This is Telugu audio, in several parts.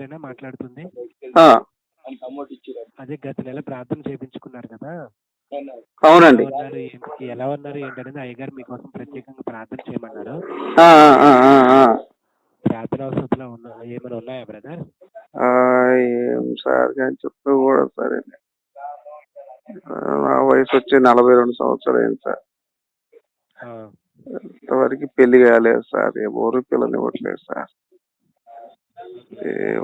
గారేనా మాట్లాడుతుంది? ఆ, అదే గత నెల ప్రార్థన చేయించుకున్నారు కదా? అవునండి. ఎలా ఉన్నారు ఏంటి ఎలా ఉన్నారు ఏంటనేది అయ్యగారు మీకోసం ప్రత్యేకంగా ప్రార్థన చేయమన్నారు. ఆ, ఆ, ఆ, ఆ, ప్రార్థన అవసరంలో ఉన్న ఏమైనా ఉన్నాయా బ్రదర్? ఏం సార్ కానీ చెప్పు కూడా సరే. నా వయసు వచ్చి నలభై రెండు సంవత్సరాలు అయింది సార్. ఇంతవరకు పెళ్ళి కాలేదు సార్. ఎవరు పిల్లలు ఇవ్వట్లేదు సార్.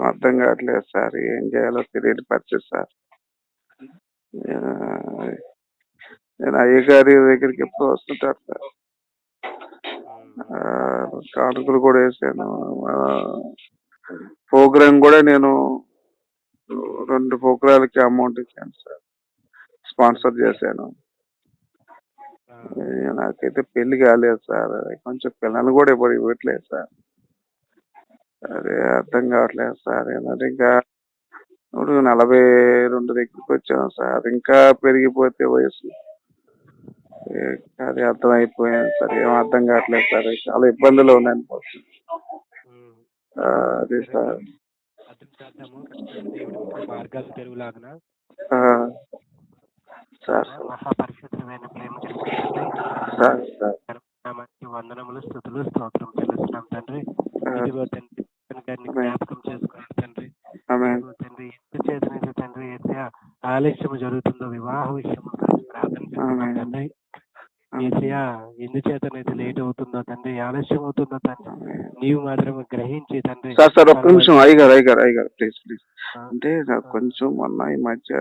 అర్థం కావట్లేదు సార్. ఏం చేయాలో తెలియని పరిస్థితి సార్. నేను అయ్యగారి దగ్గరికి ఎప్పుడు వస్తుంటారు సార్. కానుకలు కూడా వేసాను. ప్రోగ్రామ్ కూడా నేను రెండు ప్రోగ్రాలకి అమౌంట్ ఇచ్చాను సార్. స్పాన్సర్ చేశాను. నాకైతే పెళ్ళి కాలేదు సార్. కొంచెం పిల్లలు కూడా ఇప్పుడు ఇవ్వట్లేదు సార్. అదే అర్థం కావట్లేదు సార్. ఏంటంటే ఇంకా ఇప్పుడు నలభై రెండు దగ్గరికి వచ్చాను సార్. ఇంకా పెరిగిపోతే వయసు. అది అర్థం అయిపోయింది సార్. ఏం అర్థం కావట్లేదు సార్. చాలా ఇబ్బందులు ఉన్నాను అదే సార్. మార్గాలు సార్ మహాపరిశుద్ధమైన ప్రేమ వందనములు స్థుతులు స్తోత్రం తండ్రి. తండ్రి గారిని జ్ఞాపకం చేసుకోండి తండ్రి. తండ్రి ఎంత చేతనైతే తండ్రి ఏసయ్య ఆలస్యం జరుగుతుందో వివాహ విషయం ప్రార్థన. తండ్రి. ఏసయ్య ఎందుచేతనైతే లేట్ అవుతుందో తండ్రి ఆలస్యం అవుతుందో తండ్రి నీవు మాత్రమే గ్రహించి తండ్రి. సార్ సార్ ఒక్క నిమిషం అయ్యగారు అయ్యగారు అయ్యగారు ప్లీజ్ ప్లీజ్. అంటే నాకు కొంచెం మొన్న ఈ మధ్య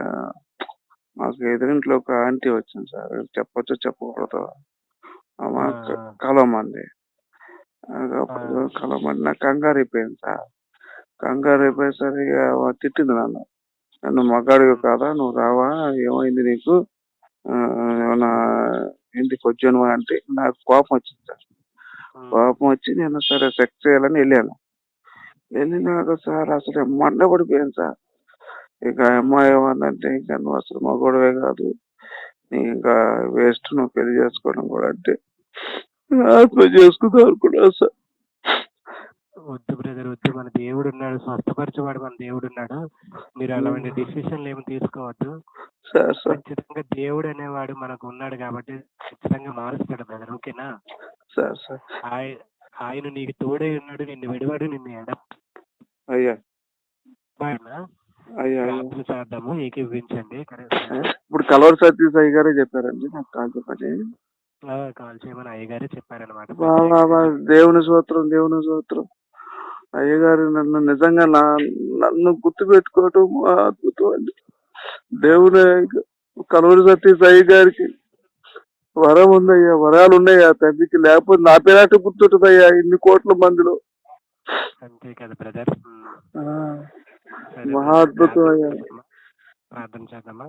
మాకు ఎదురింట్లో ఒక ఆంటీ వచ్చింది సార్. చెప్పొచ్చో చెప్పకూడదు? ఆమె. కలవమంది కలవమంది నాకు కంగారు అయిపోయింది సార్. కంగారు అయిపోయేసరికి తిట్టింది నన్ను. నన్ను మగాడివి కాదా నువ్వు రావా ఏమైంది నీకు? ఏమన్నా ఇంటికి వచ్చాను అంటే నాకు కోపం వచ్చింది సార్. కోపం వచ్చి నేను సరే సెక్స్ చేయాలని వెళ్ళాను. వెళ్ళినాక సార్ అసలు మండ పడిపోయాను సార్. ఇక అమ్మాయి ఏమన్నంటే ఇంకా నువ్వు అసలు మగోడవే కాదు. నీ ఇంకా వేస్ట్ నువ్వు పెళ్ళి చేసుకోవడం కూడా అంటే ఆత్మ చేసుకుందాం అనుకున్నా సార్. వద్దు బ్రదర్ వద్దు. మన దేవుడు ఉన్నాడు. స్వస్థపరచేవాడు మన దేవుడు ఉన్నాడు. మీరు అలాంటి డిసిషన్లు ఏమి తీసుకోవద్దు. ఖచ్చితంగా దేవుడు అనేవాడు మనకు ఉన్నాడు కాబట్టి ఖచ్చితంగా మారుస్తాడు బ్రదర్. ఓకేనా? ఆయన నీకు తోడై ఉన్నాడు నిన్ను విడివాడు నిన్ను ఎడమ అయ్యా. ఇప్పుడు కలవర సతీష్ అయ్య గారే చెప్పారండి. నాకు కాల్ చెప్పండి కాల్ చేయమని అయ్యగారే చెప్పారనమాట దేవుని సూత్రం దేవుని సూత్రం అయ్యగారు నన్ను నిజంగా నా నన్ను గుర్తు పెట్టుకోవటం అద్భుతం అండి. దేవుని కలవరి సతీష్ అయ్య గారికి వరం ఉందయ్యా వరాలు ఉన్నాయా తండ్రికి? లేకపోతే నా పేరాట గుర్తుంటుందయ్యా ఇన్ని కోట్ల మందిలో. అంతే కదా బ్రదర్. మహా అద్భుతం అయ్యా. ప్రార్థన చేద్దామా?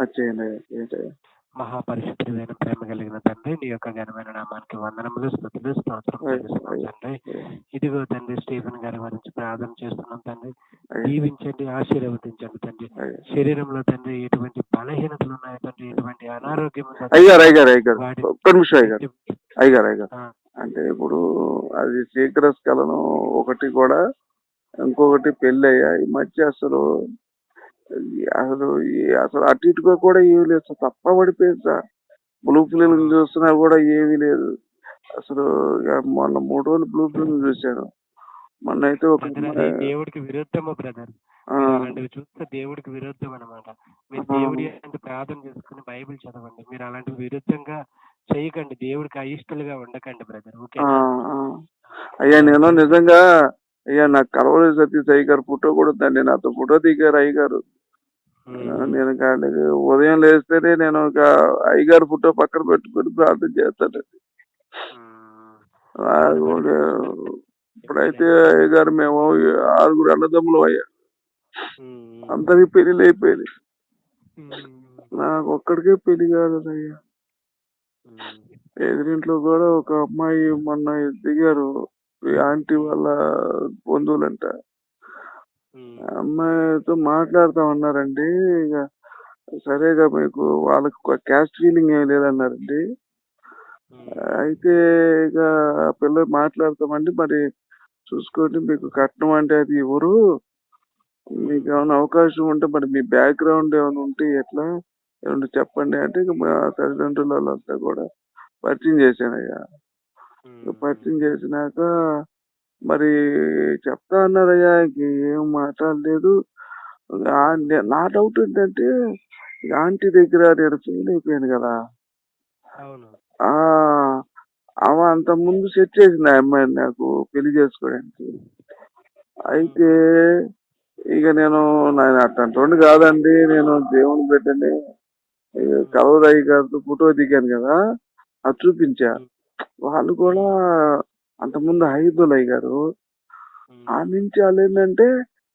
వచ్చేయండి మహాపరిశుద్ధమైన ప్రేమ కలిగిన తండ్రి నీ యొక్క ఘనమైన నామానికి వందనములు స్థుతులు స్తోత్రం తండ్రి. ఇదిగో తండ్రి స్టీఫెన్ గారి గురించి ప్రార్థన చేస్తున్నాం తండ్రి. దీవించండి ఆశీర్వదించండి తండ్రి. శరీరంలో తండ్రి ఎటువంటి బలహీనతలు ఉన్నాయో తండ్రి ఎటువంటి అనారోగ్యం అంటే ఇప్పుడు అది శీఘ్రస్కలనం ఒకటి కూడా ఇంకొకటి పెళ్ళి అయ్యా ఈ మధ్య అసలు అసలు అసలు అటు ఇటుగా కూడా ఏమీ లేదు. సార్ తప్ప పడిపోయింది సార్. బ్లూ ఫిలిం చూస్తున్నా కూడా ఏమీ లేదు. అసలు మొన్న మూడు రోజులు బ్లూ ఫిలిం చూశాను. మొన్న అయితే ఒక దేవుడికి విరుద్ధము బ్రదర్? అలాంటివి చూస్తే దేవుడికి విరుద్ధం అనమాట మీరు. దేవుడి అంటే ప్రార్థన చేసుకుని బైబిల్ చదవండి. మీరు అలాంటివి విరుద్ధంగా చేయకండి. దేవుడికి అయిష్టలుగా ఉండకండి బ్రదర్. ఓకే. అయ్యా నేను నిజంగా అయ్యా నాకు కలవరి సతీష్ అయ్య గారు ఫోటో కూడా ఉందండి నాతో ఫోటో దిగారు అయ్య గారు. నేను కానీ ఉదయం లేస్తేనే నేను ఒక అయ్యగారు ఫోటో పక్కన పెట్టుకుని ప్రార్థన చేస్తాను ఆ, కూడా ఇప్పుడైతే అయ్యగారు మేము ఆరుగురు అన్నదమ్ములు అయ్యా. అందరికి పెళ్ళి అయిపోయింది నాకు ఒక్కడికే పెళ్ళి కాదు అయ్యా. ఎదురింట్లో కూడా ఒక అమ్మాయి మొన్న దిగారు. ఆంటీ వాళ్ళ బంధువులంట. అమ్మాయితో మాట్లాడుతా ఉన్నారండి ఇక సరేగా మీకు వాళ్ళకి క్యాస్ట్ ఫీలింగ్ ఏమి లేదన్నారండి. అయితే ఇక ఆ పిల్ల మాట్లాడతామండి. మరి చూసుకోండి మీకు కట్నం అంటే అది ఎవరు? మీకు ఏమైనా అవకాశం ఉంటే మరి మీ బ్యాక్గ్రౌండ్ ఏమైనా ఉంటే ఎట్లా? ఏమన్నా చెప్పండి అంటే ఇక మా తల్లిదండ్రుల వాళ్ళంతా కూడా పరిచయం ఇక పరిచయం చేసినాక మరి చెప్తా అన్నారయ్యా ఏం మాట్లాడలేదు. నే- డౌట్ ఏంటంటే ఆంటీ దగ్గర నేను ఫెయిల్ అయిపోయాను కదా. ఆమె అంత ముందు సెట్ చేసింది ఆ అమ్మాయిని నాకు పెళ్ళి చేసుకోవడానికి. అయితే ఇక నేను నేను అట్లాంటి కాదండి నేను దేవుని బిడ్డని కలవరాయి గారితో ఫోటో దిగాను కదా అది చూపించా. వాళ్ళు కూడా అంతకుముందు హైదుల్ అయ్యారు ఆ నుంచి వాళ్ళు ఏంటంటే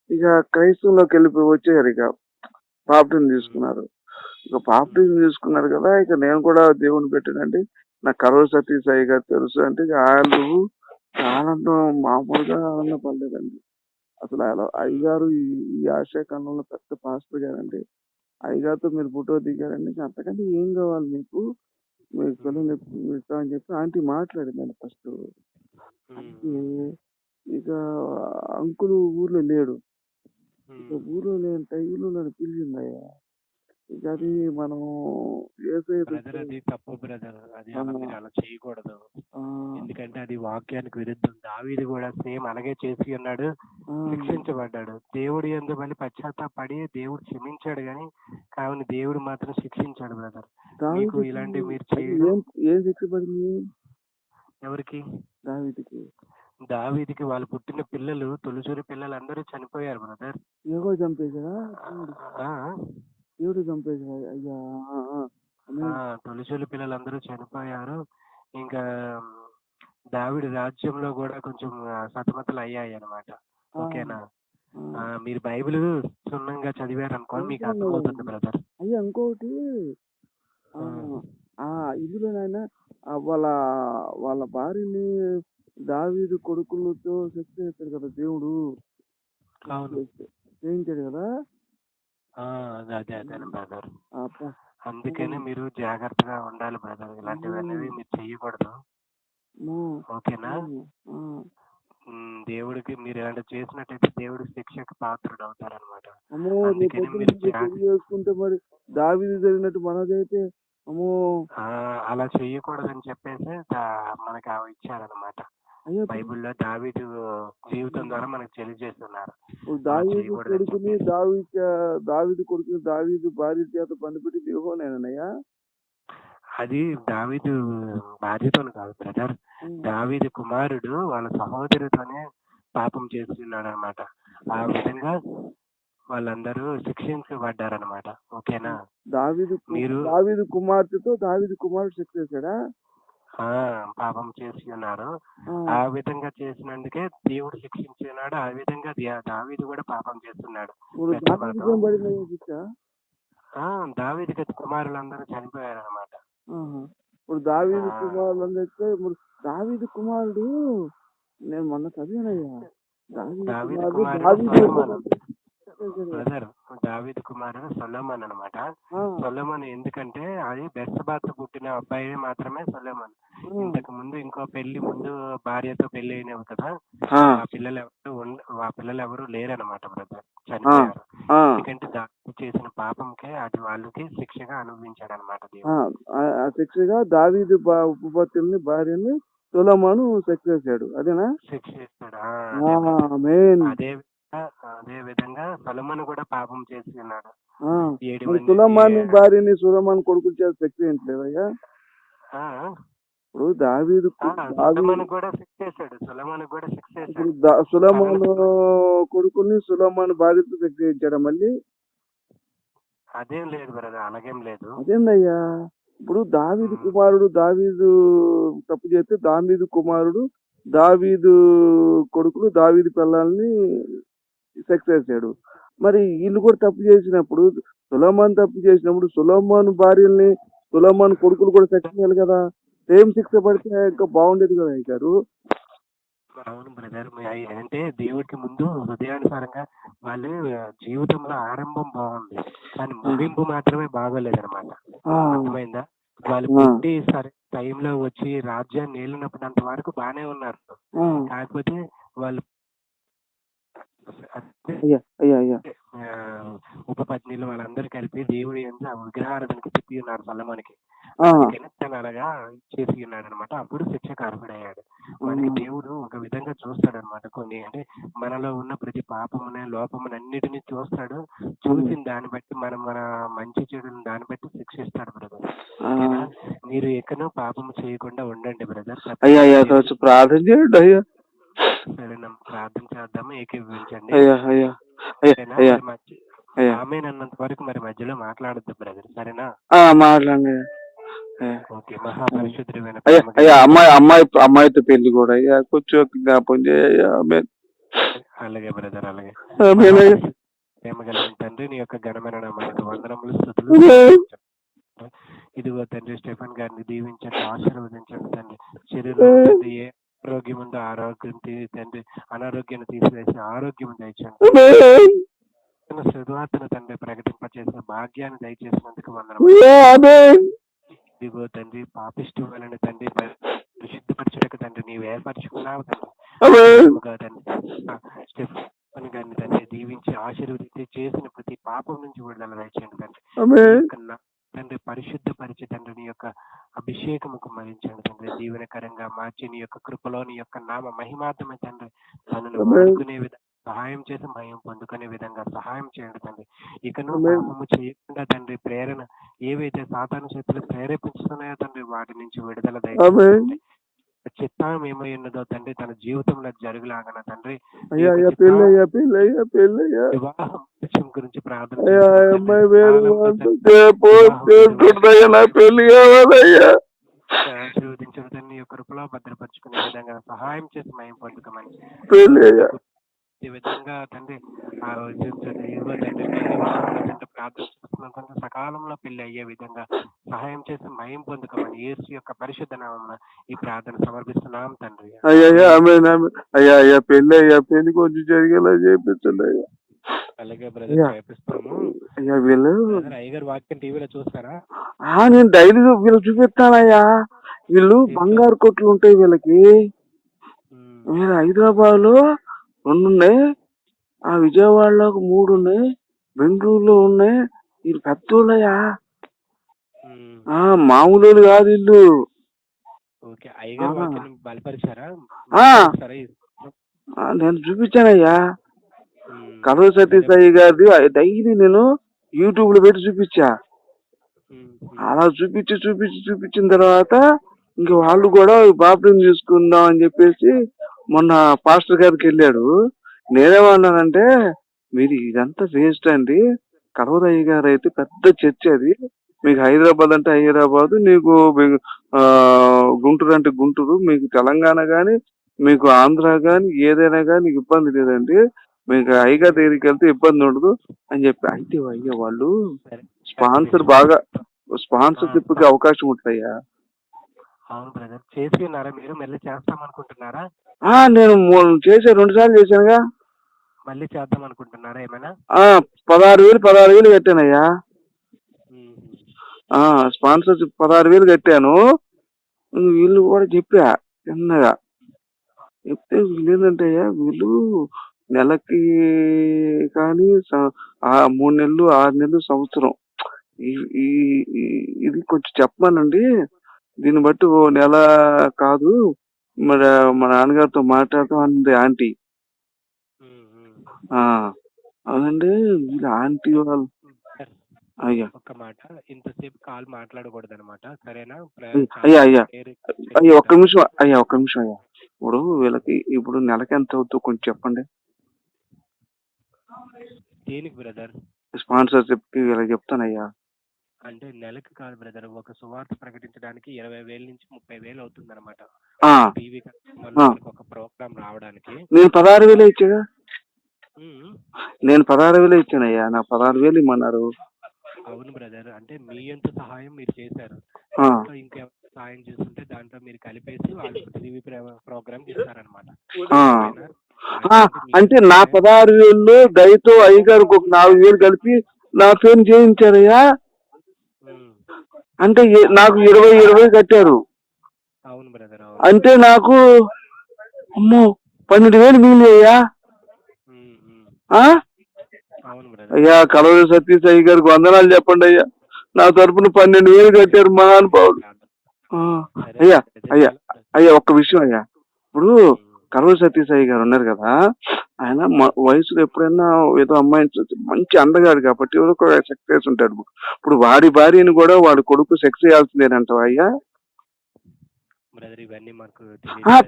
ఇక క్రైస్తవంలోకి వెళ్ళిపోయి వచ్చారు ఇక. పాపటిని తీసుకున్నారు. ఇక పాపటిని తీసుకున్నారు కదా ఇక నేను కూడా దేవుని పెట్టానండి నాకు కరవ సతీష్ అయ్య గారు తెలుసు అంటే ఇక వాళ్ళు ఆనందం మామూలుగా ఆనందం పడలేదండి అసలు అలా అయ్యగారు ఈ ఈ కాలంలో పెద్ద పాస్టర్ గారండి అయ్యగారితో మీరు ఫోటో దిగారండి ఇంకా అంతకంటే ఏం కావాలి మీకు? పిల్లలు మీకు అని చెప్పి ఆంటీ మాట్లాడిందండి ఫస్ట్. ఇక అంకుల్ ఊర్లో లేడు. ఇక ఊర్లో లేని టైంలో నన్ను పిలిచిందయ్యా. ఇక అది మనం ఏసై బ్రదర్ అది తప్పు బ్రదర్. అది అలా ఆ. మీరు అలా చేయకూడదు. ఎందుకంటే అది వాక్యానికి విరుద్ధం. దావీది కూడా సేమ్ అలాగే చేసి ఉన్నాడు. శిక్షించబడ్డాడు. దేవుడు ఎందు మళ్ళీ పశ్చాత్తాపడి దేవుడు క్షమించాడు కానీ కావున దేవుడు మాత్రం శిక్షించాడు బ్రదర్. మీకు ఇలాంటివి మీరు చేయడం ఏం ఏం శిక్ష పడింది ఎవరికి? దావీదికి. దావీదికి వాళ్ళు పుట్టిన పిల్లలు తొలిచూరి పిల్లలు అందరూ చనిపోయారు బ్రదర్. ఏగో చంపేశాడా దేవుడు చంపేశాడు. అయ్యా తొలిచూరి పిల్లలందరూ చనిపోయారు. ఇంకా దావిడి రాజ్యంలో కూడా కొంచెం సతమతలు అయ్యాయి అన్నమాట ఆ, ఓకేనా మీరు బైబిల్ క్షుణ్ణంగా చదివారు అనుకో మీకు అర్థమవుతుంది బ్రదర్. అయ్యా ఇంకొకటి ఆ, ఇందులో నాయన వాళ్ళ వాళ్ళ భార్యని దావీదు కొడుకులతో సెక్స్ చేస్తాడు కదా దేవుడు. చేయించాడు కదా? అదే అదే అదే బ్రదర్. అందుకనే మీరు జాగ్రత్తగా ఉండాలి బ్రదర్. ఇలాంటివి అనేవి మీరు చెయ్యకూడదు. ఓకేనా? దేవుడికి మీరు ఇలాంటి చేసినట్టయితే దేవుడి శిక్షకు పాత్రుడు అవుతారనమాట చేసుకుంటే మరి దావీదు జరిగినట్టు మనదైతే అలా చెయ్యకూడదని చెప్పేసి మనకి అవి ఇచ్చారనమాట బైబిల్లో దావీదు జీవితం ద్వారా మనకు తెలియజేస్తున్నారు. దావీదు కొడుకుని. దావీదు దావీదు కొడుకుని దావీదు భార్య చేత పనిపెట్టి దేహోనేనయ్యా అది దావీదు బాధ్యతను కాదు బ్రదర్. దావీదు కుమారుడు వాళ్ళ సహోదరుతోనే పాపం చేస్తున్నాడు అనమాట ఆ విధంగా వాళ్ళందరూ శిక్షించబడ్డారనమాట ఓకేనా? దావీదు మీరు- దావీదు కుమార్తెతో దావీదు కుమారుడు శిక్ష చేశాడా? పాపం చేసి ఉన్నారు ఆ, విధంగా చేసినందుకే దేవుడు శిక్షించున్నాడు ఆ విధంగా దావీదు కూడా పాపం చేస్తున్నాడు. దావీదుకి కుమారులందరూ చనిపోయారు అనమాట. ఇప్పుడు దావీదు ఇప్పుడు దావీదు కుమారుడు నేను మొన్న చదివానయ్యా. దావీదు దావీదు కుమారుడు. సొలొమోను. బ్రదర్ దావీదు కుమారుడు సొలమన్ అనమాట సొలమన్ ఎందుకంటే అది బెర్సబాతో పుట్టిన అబ్బాయి మాత్రమే సొలమన్. ఇంతకు ముందు ఇంకో పెళ్ళి ముందు భార్యతో పెళ్ళి అయినవి కదా. ఆ, పిల్లలు ఎవరు ఆ పిల్లలు ఎవరు లేరనమాట బ్రదర్ చనిపోయారు. ఎందుకంటే దావీదు చేసిన పాపంకే అది వాళ్ళకి శిక్షగా అనుభవించాడు అనమాట శిక్షగా దావీదు ఉపపత్తుల్ని భార్యని తులమను శిక్ష చేశాడు. అదేనా? శిక్ష ఇస్తాడు ఆ, అదే అదే విధంగా సొలమన్ కూడా పాపం చేసి ఉన్నాడు సులమాని భార్యని సులమాన్ కొడుకు చేత శిక్ష ఏంటలేదయ్యా ఇప్పుడు దావీదు కూడా శిక్ష చేశాడు. సులమాన్ కూడా శిక్ష చేశాడు. సులమాను కొడుకుని సులమాన్ భార్యతో శిక్ష ఇచ్చాడా మళ్ళీ? అదేం లేదు బ్రదర్ అలాగేం లేదు. అదేందయ్యా? ఇప్పుడు దావీదు. కుమారుడు దావీదు తప్పు చేస్తే దావీదు కుమారుడు దావీదు కొడుకులు దావీదు పిల్లల్ని సెక్స్ చేశాడు మరి వీళ్ళు కూడా తప్పు చేసినప్పుడు సులమాన్ తప్పు చేసినప్పుడు సులమాన్ భార్యల్ని సులమాన్ కొడుకులు కూడా సెక్స్ చేయాలి కదా. సేమ్ శిక్ష పడితే ఇంకా బాగుండేది కదా అయ్య గారు అవును బ్రదర్ అంటే దేవుడికి ముందు హృదయానుసారంగా వాళ్ళు జీవితంలో ఆరంభం బాగుంది. కానీ ముగింపు మాత్రమే బాగోలేదు అనమాట అర్థమైందా? వాళ్ళు. పుట్టి సరే టైంలో వచ్చి రాజ్యాన్ని ఏలినప్పుడు అంత వరకు బాగానే ఉన్నారు. కాకపోతే వాళ్ళు అయ్యా అయ్యా అయ్యా. ఆ, ఉపపత్నిలు వాళ్ళందరూ కలిపి దేవుడి ఆ విగ్రహారాధనకి తిప్పి ఉన్నారు సల్లమానికి తను అలాగా చేసి ఉన్నాడు అనమాట అప్పుడు శిక్షకారకుడు అయ్యాడు మనకి దేవుడు ఒక విధంగా చూస్తాడు అనమాట కొన్ని. అంటే మనలో ఉన్న ప్రతి పాపమునే లోపముని అన్నిటిని చూస్తాడు. చూసిన దాన్ని బట్టి మనం మన మంచి చెడుని దాన్ని బట్టి శిక్షిస్తాడు బ్రదర్. మీరు ఎక్కడో పాపము చేయకుండా ఉండండి బ్రదర్. అయ్యా ప్రార్థన చేయండి అయ్యా. సరేనా ప్రార్థన చేద్దాము? ఏకీభవించండి. ఆమె అన్నంత వరకు మరి మధ్యలో మాట్లాడద్దు బ్రదర్ సరేనా? మాట్లాడండి. అయ్యా. అమ్మాయి అమ్మాయి అమ్మాయితో పెళ్ళి కూడా అయ్యా కొంచెం జ్ఞాపం చేయ అలాగే బ్రదర్ అలాగే. ప్రేమ కలిగిన తండ్రి నీ యొక్క ఘనమైన నామానికి వందనములు స్థుతులు ఇదిగో తండ్రి స్టెఫన్ గారిని దీవించండి ఆశీర్వదించండి తండ్రి. శరీరం ఏ ఆరోగ్యం ఉందో ఆరోగ్యం తండ్రి అనారోగ్యాన్ని తీసివేసి ఆరోగ్యం దయచండి ఆమెన్. తన శుభవార్తను తండ్రి ప్రకటింపచేసిన భాగ్యాన్ని దయచేసినందుకు వందనం. ఇదిగో తండ్రి పాపిష్టి వాళ్ళని తండ్రి పరిశుద్ధపరచుటకు తండ్రి నీవు ఏర్పరచుకున్నావు తండ్రి. గారిని దీవించి ఆశీర్వదించి చేసిన ప్రతి పాపం నుంచి విడుదల దయచేయండి తండ్రి. తండ్రి పరిశుద్ధపరిచి తండ్రి నీ యొక్క అభిషేకముకు మరించండి తండ్రి దీవెనకరంగా మార్చి నీ యొక్క కృపలో నీ యొక్క నామ మహిమార్థమే తండ్రి తనను. వాడుకునే విధంగా సహాయం చేసి మహిమ పొందుకునే విధంగా సహాయం చేయండి తండ్రి ఇకను Amen. పాపము చేయకుండా తండ్రి ప్రేరణ ఏవైతే సాతాను చేతులు ప్రేరేపించుతున్నాయో తండ్రి వాటి నుంచి విడుదల. దయచేయండి చిత్తం ఏమై ఉన్నదో తండ్రి తన జీవితంలో జరుగులాగన తండ్రి వివాహం విషయం గురించి ప్రార్థన నా పెళ్ళి కావాలయ్యా. ఆశీర్వదించిన తండ్రి యొక్క కృపలో భద్రపరుచుకునే విధంగా సహాయం చేసి మేము పొందుకోమని ఈ విధంగా తండ్రి ప్రార్థన చేస్తున్నాం. తండ్రి సకాలంలో పెళ్ళి అయ్యే విధంగా సహాయం చేసి మయం పొందుకోమని యేసు యొక్క పరిశుద్ధ నామమున ఈ ప్రార్థన సమర్పిస్తున్నాం తండ్రి. అయ్యా అయ్యా పెళ్ళి అయ్యా పెళ్ళి కొంచెం జరిగేలా చేపించండి అయ్యా. అలాగే బ్రదర్ అయ్యా. చేపిస్తాము అయ్యా వీళ్ళు అయ్యగారు వాక్యం టీవీలో చూస్తారా? ఆ నేను డైలీ వీళ్ళు చూపిస్తానయ్యా. వీళ్ళు బంగారు కొట్లు ఉంటాయి వీళ్ళకి. వీళ్ళు హైదరాబాద్లో రెండు ఉన్నాయి. ఆ విజయవాడలో ఒక మూడు ఉన్నాయి. బెంగళూరులో ఉన్నాయి. వీళ్ళు పెద్దోళ్ళయ్యా. ఆ మామూలు కాదు వీళ్ళు. ఓకే అయ్యగారు ఆ. వాక్యం బలపరిచారా? నేను చూపించానయ్యా. సతీష్ అయ్య గారిది డైలీ నేను యూట్యూబ్లో పెట్టి చూపించా. అలా చూపించి చూపించి చూపించిన తర్వాత ఇంక వాళ్ళు కూడా బాప్టిజం చేసుకుందాం అని చెప్పేసి మొన్న పాస్టర్ గారికి వెళ్ళాడు. నేనేమన్నానంటే మీరు ఇదంతా వేస్ట్ అండి. కలవరయ్య గారు అయితే పెద్ద చర్చ అది. మీకు హైదరాబాద్ అంటే హైదరాబాద్ నీకు గుంటూరు అంటే గుంటూరు మీకు తెలంగాణ కానీ మీకు ఆంధ్ర కానీ ఏదైనా కానీ ఇబ్బంది లేదండి. మీకు అయ్యగారి దగ్గరికి వెళ్తే ఇబ్బంది ఉండదు అని చెప్పి అయితే అయ్యా వాళ్ళు సరే. స్పాన్సర్ బాగా స్పాన్సర్షిప్కి అవకాశం ఉంటుందయ్యా అవును బ్రదర్ చేసి ఉన్నారా మీరు? మళ్ళీ చేస్తాం అనుకుంటున్నారా? ఆ నేను చేసా రెండు సార్లు చేశానుగా. మళ్ళీ చేద్దాం అనుకుంటున్నారా ఏమైనా? ఆ పదహారు వేలు పదహారు వేలు కట్టానయ్యా. స్పాన్సర్షిప్ పదహారు వేలు కట్టాను. వీళ్ళు కూడా చెప్పా చిన్నగా. చెప్తే వీళ్ళు ఏంటంటే అయ్యా వీళ్ళు నెలకి కానీ స- ఆ మూడు నెలలు ఆరు నెలలు సంవత్సరం. ఈ- ఇది కొంచెం చెప్పమనండి. దీన్ని బట్టి ఓ నెల కాదు. మరి మా నాన్నగారితో మాట్లాడతాం అంది ఆంటీ. ఆ అవునండి. వీళ్ళ ఆంటీ వాళ్ళు. సరే, అయ్యా. ఒక్క మాట ఇంతసేపు కాల్ మాట్లాడకూడదు అనమాట సరేనా? ప్ర- అయ్య- చాలా అయ్యా, అయ్యా. ఒక్క నిమిషం అయ్యా ఒక్క నిమిషం అయ్యా. ఇప్పుడు వీళ్ళకి ఇప్పుడు నెలకి ఎంత అవుతుందో కొంచెం చెప్పండి. దేనికి బ్రదర్? స్పాన్సర్షిప్కి వీళ్ళకి చెప్తానయ్యా. అంటే నెలకు కాదు బ్రదర్ ఒక సువార్త ప్రకటించడానికి ఇరవై వేల నుంచి ముప్పై వేలు అవుతుంది అనమాట టీవీ. ఒక ప్రోగ్రామ్ రావడానికి. నేను పదహారు వేలే ఇచ్చాగా? నేను పదహారు వేలే ఇచ్చానయ్యా నా పదహారు వేలు ఇమ్మన్నారు. అవును బ్రదర్ అంటే మీ ఎంత సహాయం మీరు చేశారు. ఇంకా సహాయం చేస్తుంటే దాంట్లో మీరు కలిపేసి వాళ్ళకి టీవీ ప్రోగ్రామ్ ఇస్తారనమాట. ఆ, అంటే నా పదహారు వేలు దయతో అయ్యగారికి ఒక నాలుగు వేలు కలిపి నా పేరు చేయించారయ్యా. అంటే నాకు ఇరవై ఇరవై కట్టారు. అవును బ్రదర్ అవును. అంటే నాకు అమ్మో పన్నెండు వేలు బ్రదర్. అయ్యా కలవరి సతీష్ అయ్య గారికి వందనాలు చెప్పండి అయ్యా. నా తరపున పన్నెండు వేలు కట్టారు సరే అయ్యా. అయ్యా అయ్యా ఒక్క విషయం అయ్యా. ఇప్పుడు కలవరి సతీష్ అయ్య గారు ఉన్నారు కదా ఆయన వయసులో ఎప్పుడైనా ఏదో అమ్మాయిని మంచి అందగాడు కాబట్టి ఒక సెక్స్ చేసి ఉంటాడు ఇప్పుడు వాడి భార్యని కూడా వాడి కొడుకు సెక్స్ చేయాల్సిందేనంటావా అయ్యా?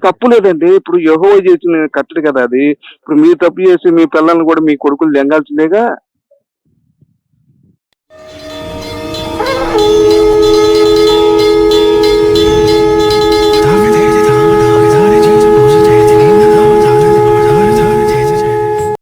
తప్పు లేదండి. ఇప్పుడు యహో చేసిన కట్టడు కదా అది. ఇప్పుడు మీరు తప్పు చేసి మీ పిల్లల్ని కూడా మీ కొడుకులు లెంగాల్సిందేగా